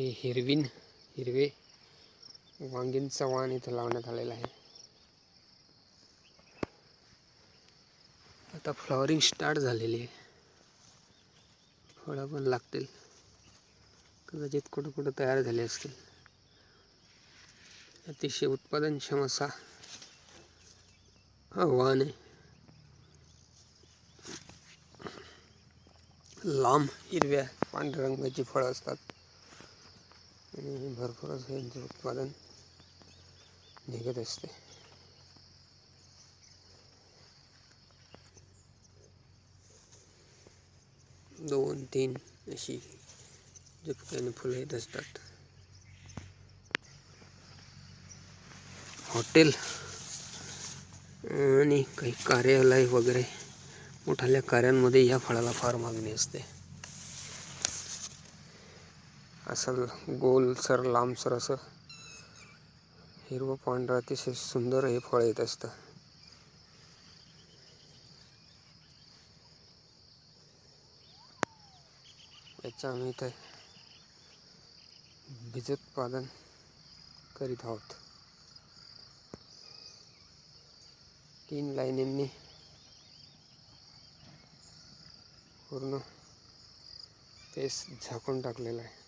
हे हिरवीन हिरवे वांगींचा वाण इथं लावण्यात आलेला आहे. आता फ्लॉवरिंग स्टार्ट झालेली आहे. फळं पण लागतील. कदाचित कुठं कुठं तयार झाले असतील. अतिशय उत्पादनक्षम असा हा वाण आहे. लांब हिरव्या पांढऱ्या रंगाची फळं असतात. आणि भरपूर असं यांचं उत्पादन निघत असते. दोन तीन अशी झुपक्याने फुलं येत असतात. हॉटेल आणि काही कार्यालय वगैरे मोठाल्या कार्यांमध्ये या फळाला फार मागणी असते. असं गोलसर लांबसर असं. हिरवं पांढरं अतिशय सुंदर हे फळ येत असतं. याचं आम्ही इथं बीजोत्पादन करीत आहोत. तीन लाईनींनी पूर्ण तेच झाकून टाकलेलं आहे.